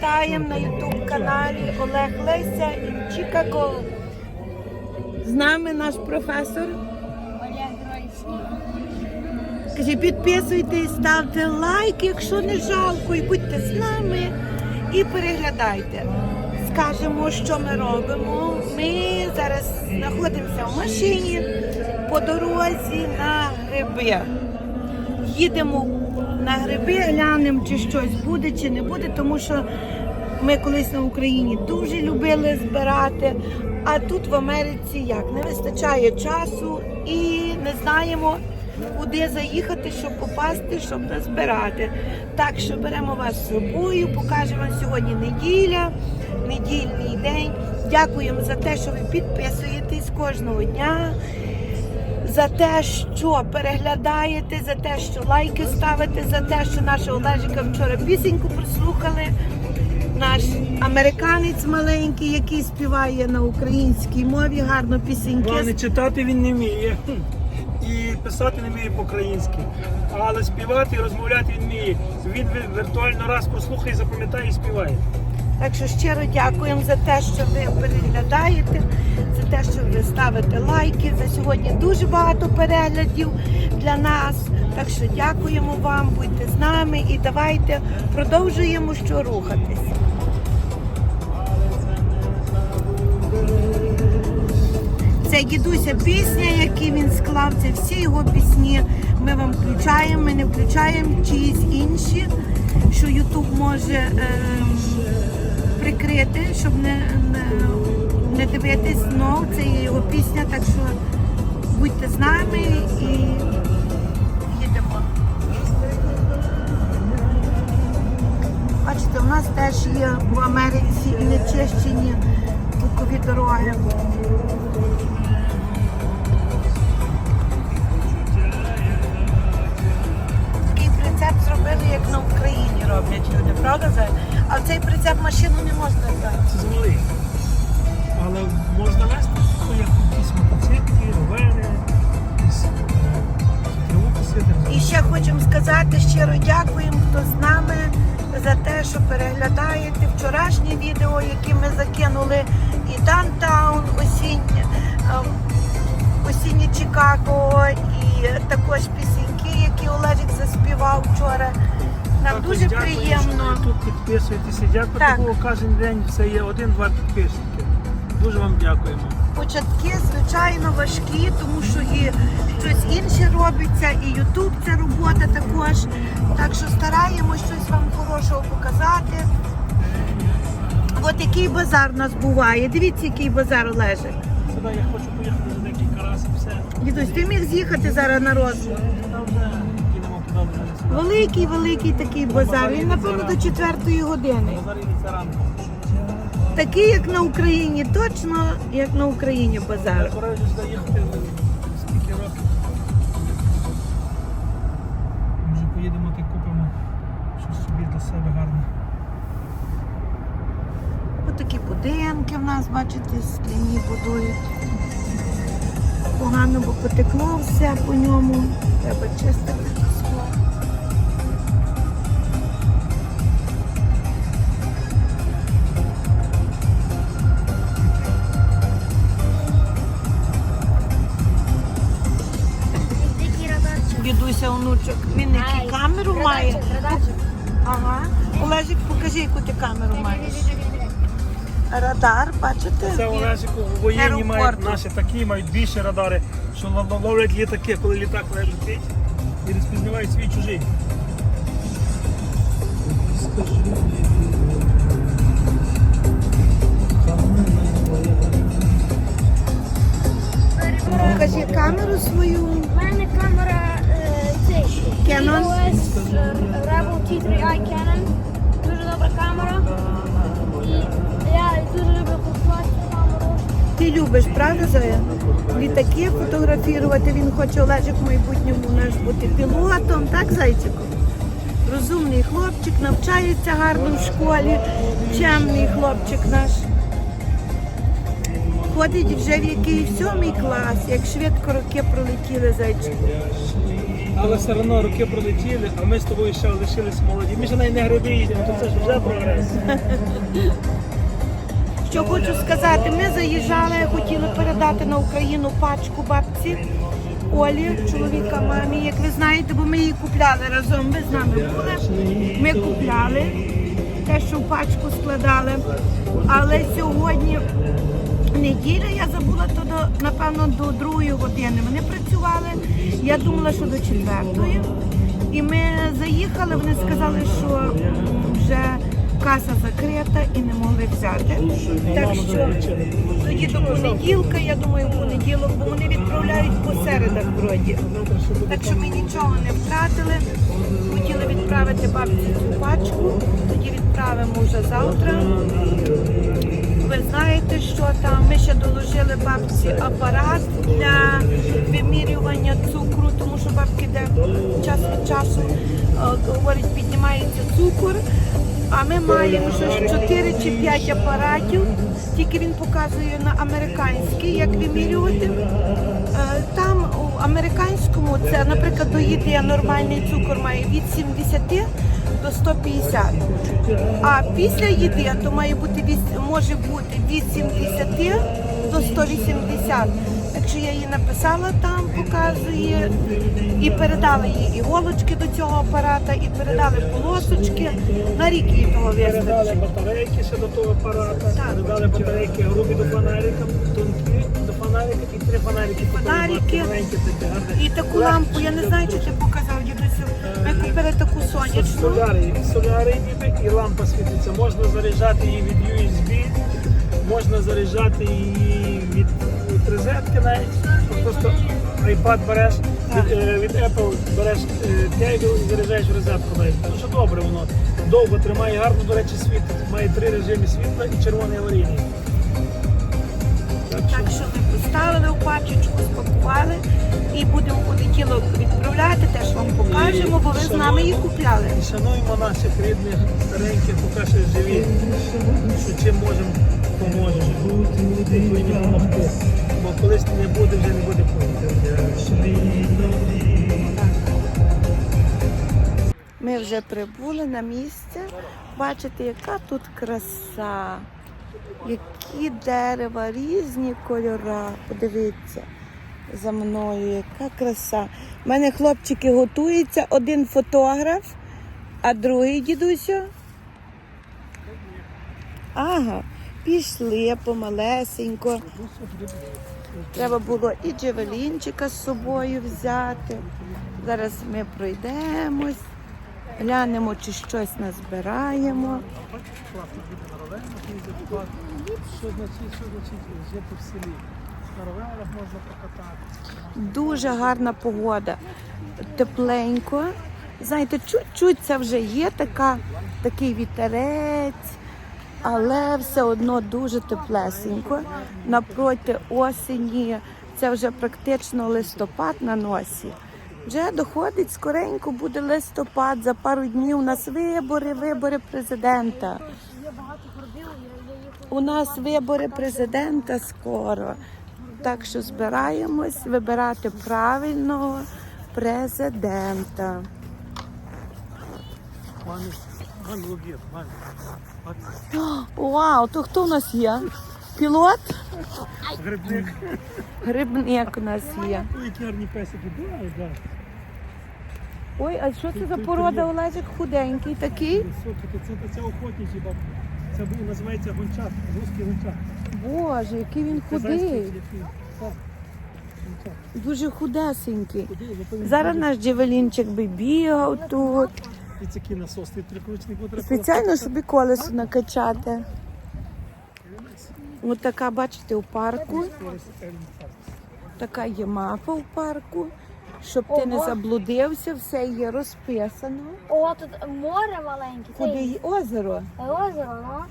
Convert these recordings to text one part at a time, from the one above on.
вітаємо на ютуб каналі Олег Леся і Чикаго. З нами наш професор. Олег Гройський. Каже, підписуйтесь, ставте лайк, якщо не жалко, і будьте з нами і переглядайте. Скажемо, що ми робимо. Ми зараз знаходимося в машині по дорозі на гриби. Їдемо на гриби, глянемо, чи щось буде, чи не буде, тому що ми колись на Україні дуже любили збирати. А тут в Америці як не вистачає часу і не знаємо, куди заїхати, щоб попасти, щоб назбирати. Так що беремо вас з собою, покажемо сьогодні неділя, недільний день. Дякуємо за те, що ви підписуєтесь кожного дня. За те, що переглядаєте, за те, що лайки ставите, за те, що нашого Олежика вчора пісеньку прослухали. Наш американець маленький, який співає на українській мові, гарно пісеньки. Головне, читати він не вміє. І писати не вміє по-українськи. Але співати і розмовляти він вміє. Він віртуально раз послухає, запам'ятає і співає. Так що щиро дякуємо за те, що ви переглядаєте, те, що ви ставите лайки. За сьогодні дуже багато переглядів для нас. Так що дякуємо вам, будьте з нами і давайте продовжуємо що рухатись. Це дідуся пісня, яку він склав, це всі його пісні. Ми вам включаємо, ми не включаємо чиїсь інші, що Ютуб може ем, прикрити, щоб не, не дивитись. Ну, це є його пісня, так що будьте з нами і їдемо. Бачите, у нас теж є в Америці нечищені букові дороги. Такий прицеп зробили, як на Україні роблять люди, правда? А цей прицеп машину не можна брати. І ще хочемо сказати щиро дякуємо, хто з нами за те, що переглядаєте вчорашнє відео, яке ми закинули, і Дантаун, осіннє, осіннє Чикаго, і також пісеньки, які Олежик заспівав вчора. Нам Також дуже дякую, що приємно. ви тут підписуєтеся. Дякую, Так. бо кожен день це є один-два підписники. Дуже вам дякуємо. Початки, звичайно, важкі, тому що і робиться, і Ютуб це робота також. Так що стараємось щось вам хорошого показати. От який базар у нас буває. Дивіться, який базар лежить. Сюди я хочу поїхати за декілька разів. Все. Дідусь, ти міг з'їхати зараз на сюди. Великий, великий такий базар. Він, напевно, до четвертої години. Такий, як на Україні, точно як на Україні базар. Вже сюди їхати для себе гарне. Ось такі будинки в нас, бачите, скляні будують. Погано, бо потекло все по ньому. Треба чистити скло. Дідуся онучок, він який Ай, камеру має. Ага. Олежик, покажи, яку ти камеру маєш. Радар, бачите? Це Олежику воєнні мають наші такі, мають більше радари, що лов- ловлять літаки, коли літак летить і розпізнавають свій чужий. Покажи камеру свою. У мене камера е, цей Canon? Rebel T3i Canon. Дуже добра камера. І я дуже люблю купувати камеру. Ти любиш, правда, Зоя? Літаки фотографувати. Він хоче Олежик в майбутньому наш бути пілотом, так, зайчику? Розумний хлопчик, навчається гарно в школі, чемний хлопчик наш. Ходить вже в який сьомий клас, як швидко роки пролетіли зайчику. Але все одно роки пролетіли, а ми з тобою ще лишились молоді. Ми ще навіть не гриби їдемо, то це ж вже прогрес. Що хочу сказати, ми заїжджали, хотіли передати на Україну пачку бабці Олі, чоловіка мамі, як ви знаєте, бо ми її купляли разом. Ви з нами були. Ми купляли те, що в пачку складали. Але сьогодні неділя, я забула то до напевно до другої години. Вони працювали. Я думала, що до четвертої. І ми заїхали. Вони сказали, що вже каса закрита і не могли взяти. Так що тоді до понеділка, я думаю, в понеділок, бо вони відправляють по середах вроді. Так що ми нічого не втратили. Хотіли відправити бабці цю пачку, тоді відправимо вже завтра. Знаєте, що там ми ще доложили бабці апарат для вимірювання цукру, тому що бабки де час від часу е, говорить, піднімається цукор. А ми маємо щось 4 чи 5 апаратів, тільки він показує на американський, як вимірювати. Е, Там у американському це, наприклад, до їди нормальний цукор має від 70 до 150. А після їди то має бути може бути від 70 до 180. Так що я їй написала там, показує, і передали їй іголочки до цього апарата, і передали полосочки. На рік їй того Передали батарейки ще до того апарата, передали батарейки грубі до фонарика, тонкі і три фонарики. Фонарики. І таку лампу, я не знаю, чи ти показав, дідусю. Ми купили таку сонячну. Соляри, соляри ніби і лампа світиться. Можна заряджати її від USB, можна заряджати її від, розетки навіть. Просто iPad береш, від, е, від Apple береш е, кейбл і заряджаєш в розетку навіть. Дуже добре воно. Довго тримає, гарно, до речі, світить. Має три режими світла і червоний аварійний. Так що ми поставили в пачечку, спакували і будемо у понеділок відправляти, теж вам покажемо, бо ви з нами її купляли. І шануємо наших рідних, стареньких, поки ще живі, що чим можемо, поможемо. Повинні допомогти. Бо колись не буде, вже не буде Ми вже прибули на місце. Бачите, яка тут краса, які дерева, різні кольори. Подивіться за мною, яка краса. У мене хлопчики готуються, один фотограф, а другий дідусю. Ага, пішли помалесенько. Треба було і джевелінчика з собою взяти. Зараз ми пройдемось, глянемо, чи щось назбираємо. Що значить, що значить жити в селі? На роверах можна покатати. Дуже гарна погода, тепленько. Знаєте, чуть-чуть це вже є така, такий вітерець, але все одно дуже теплесенько. Напроти осені це вже практично листопад на носі. Вже доходить скоренько, буде листопад. За пару днів у нас вибори, вибори президента. Є багато горбів, я, я їх У нас вибори президента скоро. Так що збираємось вибирати правильного президента. Вау, то хто у нас є? Пілот? Грибник. Грибник у нас є. Ой, а що це за порода Олежик худенький такий? Це, охотничі бабки. Це називається гончар, русський гончар. Боже, який він худий. Так. Дуже худесенький. Куди? Зато він Зараз наш джевелінчик би бігав тут. І такий насос, ти трикручний буде. Спеціально собі колесо накачати. Ось така, бачите, у парку. Така є мапа в парку. Щоб ти не Ого. заблудився, все є розписано. О, тут море маленьке. Це Куди є озеро? озеро, ну.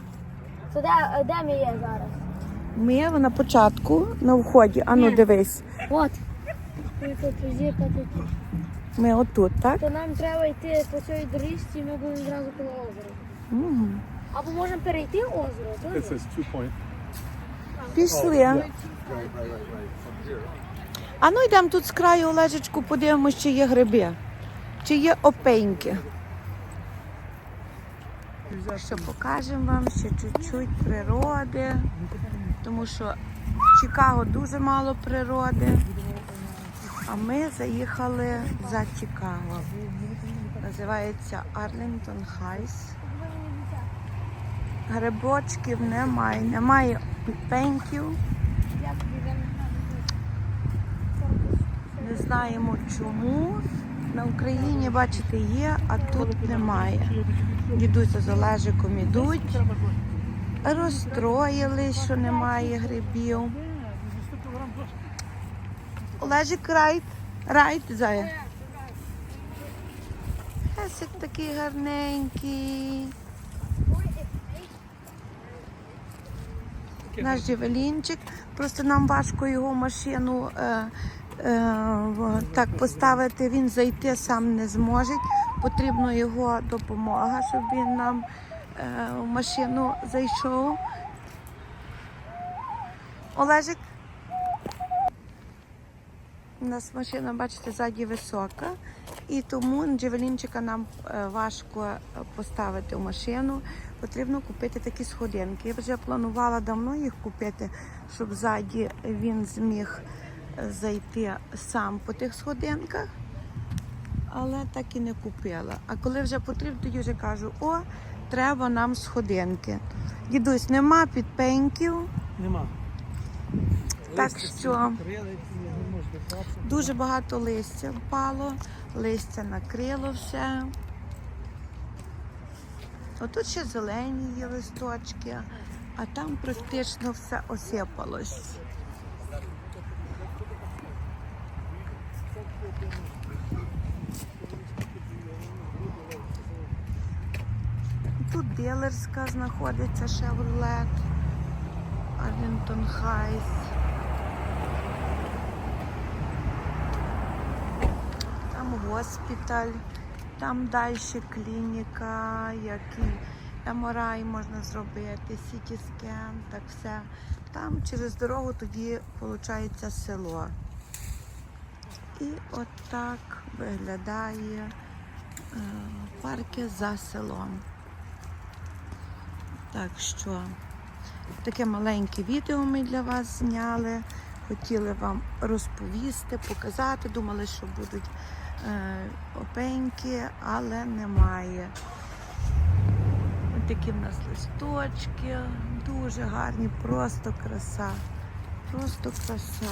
Це де, де ми є зараз? Ми на початку, на вході. Ану, Ні. дивись. От. Тут зірка тут. Ми отут, так? То нам треба йти по цій доріжці, і ми будемо зразу коло озера. Мгм. Або можемо перейти озеро. It дуже. says two point. Пішли. Right, right, right, right. From here. А ну йдемо тут з краю Олежечку, подивимося, чи є гриби, чи є опеньки. Що покажемо вам ще чуть-чуть природи, тому що в Чикаго дуже мало природи. А ми заїхали за Чикаго. Називається Арлінгтон Хайс. Грибочків немає, немає пеньків. Не знаємо чому. На Україні, бачите, є, а тут немає. Дідуся з Олежиком ідуть. Розстроїлись, що немає грибів. Олежик райт. Райт, зая. Песик такий гарненький. Наш джевелінчик. Просто нам важко його машину е, так поставити. Він зайти сам не зможе. Потрібна його допомога, щоб він нам е, в машину зайшов. Олежик. У нас машина, бачите, ззаді висока, і тому джевелінчика нам е, важко е, поставити в машину. Потрібно купити такі сходинки. Я вже планувала давно їх купити, щоб ззаді він зміг е, зайти сам по тих сходинках, але так і не купила. А коли вже потрібно, тоді вже кажу: о, треба нам сходинки. Дідусь, нема підпеньків. Нема. Так Листя що? Дуже багато листя впало, листя накрило все. Отут ще зелені є листочки, а там практично все осипалось. Тут дилерська знаходиться Chevrolet, Arlington Heights. Там госпіталь, там далі клініка, який МРАЙ можна зробити, сіті скен, так все. Там через дорогу тоді виходить село. І отак виглядає е, парки за селом. Так що таке маленьке відео ми для вас зняли. Хотіли вам розповісти, показати. Думали, що будуть е, опеньки, але немає. Ось такі в нас листочки, дуже гарні, просто краса. Просто краса.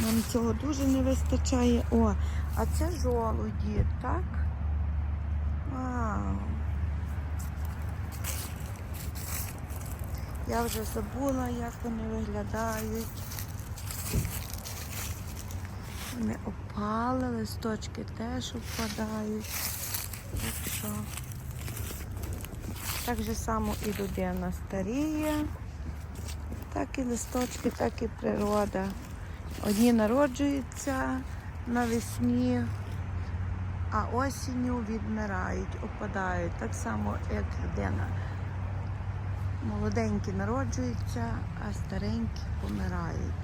Нам цього дуже не вистачає. О, а це жолуді, так? Вау. Я вже забула, як вони виглядають. Вони опали, листочки теж опадають. Так що так же само і людина старіє, так і листочки, так і природа. Одні народжуються навесні, а осінню відмирають, опадають. Так само, як людина. Молоденькі народжуються, а старенькі помирають.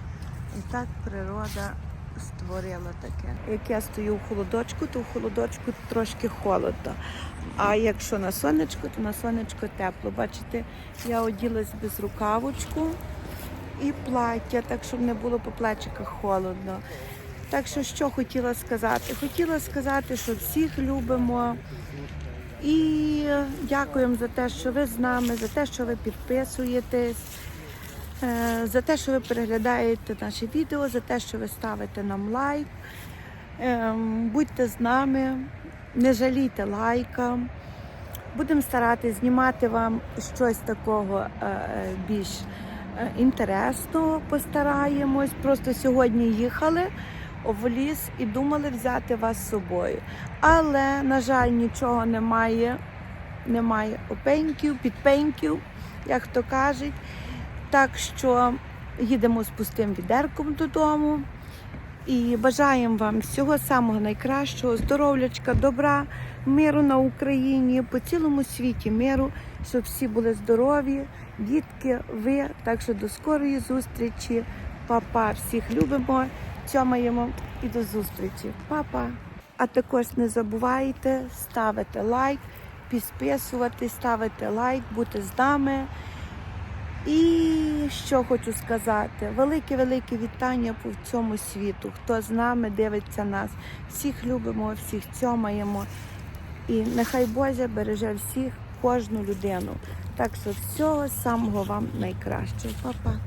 І так природа створила таке. Як я стою в холодочку, то в холодочку трошки холодно. А якщо на сонечку, то на сонечку тепло. Бачите, я оділась без рукавочку і плаття, так щоб не було по плечиках холодно. Так що, що хотіла сказати? Хотіла сказати, що всіх любимо. І дякуємо за те, що ви з нами, за те, що ви підписуєтесь, е, за те, що ви переглядаєте наші відео, за те, що ви ставите нам лайк. Ем, Будьте з нами, не жалійте лайка. Будемо старатися знімати вам щось такого е, е, більш е, інтересного. Постараємось. Просто сьогодні їхали в ліс і думали взяти вас з собою. Але, на жаль, нічого немає. Немає опеньків, підпеньків, як то кажуть. Так що їдемо з пустим відерком додому. І бажаємо вам всього самого найкращого, здоров'ячка, добра, миру на Україні, по цілому світі миру, щоб всі були здорові, дітки, ви. Так що до скорої зустрічі. Па-па, всіх любимо, цьомаємо і до зустрічі. Па-па. А також не забувайте ставити лайк, підписувати, ставити лайк, бути з нами. І що хочу сказати, велике-велике вітання по всьому світу. Хто з нами дивиться нас, всіх любимо, всіх цьомаємо. І нехай Боже береже всіх, кожну людину. Так що всього самого вам найкращого. Па-па.